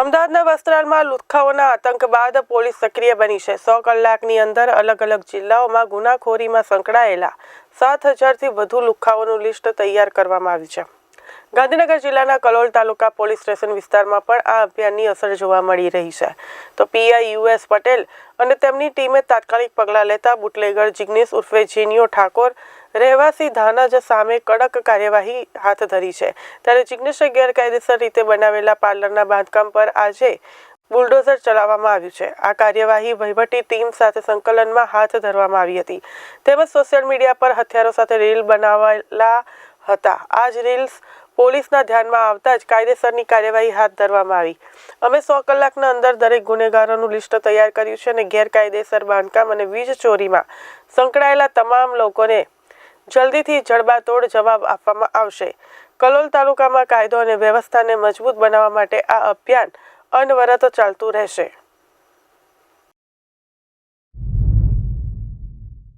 અમદાવાદના વસ્ત્રાલમાં લુથખાઓના આતંક બાદ પોલીસ સક્રિય બની છે. સો કલાકની અંદર અલગ અલગ જિલ્લાઓમાં ગુનાખોરીમાં સંકળાયેલા સાત હજારથી વધુ લુખ્ખાઓનું લિસ્ટ તૈયાર કરવામાં આવ્યું છે. ગાંધીનગર જિલ્લાના કલોલ તાલુકા પોલીસ સ્ટેશન વિસ્તારમાં પણ આ અભિયાનની અસર જોવા મળી રહી છે. તો પીઆઈ યુએસ પટેલ અને તેમની ટીમે તાત્કાલિક પગલાં લેતા બુટલેગર જિગ્નેશ ઉર્ફે જીનિયો ઠાકોર રહેવાસી ધાનજ સામે કડક કાર્યવાહી હાથ ધરી છે. ત્યારે જિગ્નેશે ગેરકાયદેસર રીતે બનાવેલા પાર્લરના બાંધકામ પર આજે બુલડોઝર ચલાવવામાં આવ્યું છે. આ કાર્યવાહી વહીવટી ટીમ સાથે સંકલનમાં હાથ ધરવામાં આવી હતી. તેમજ સોશિયલ મીડિયા પર હથિયારો સાથે રીલ બનાવેલા હતા. આ જ રીલ્સ પોલીસના ધ્યાનમાં આવતા જ કાયદેસરની કાર્યવાહી હાથ ધરવામાં આવી. અમે સો કલાકના અંદર દરેક ગુનેગારોનું લિસ્ટ તૈયાર કર્યું છે અને ગેરકાયદેસર બાંધકામ અને વીજ ચોરીમાં સંકળાયેલા તમામ લોકોને જલ્દીથી જડબાતોડ જવાબ આપવામાં આવશે. કલોલ તાલુકામાં કાયદો અને વ્યવસ્થાને મજબૂત બનાવવા માટે આ અભિયાન અનવરત ચાલતું રહેશે.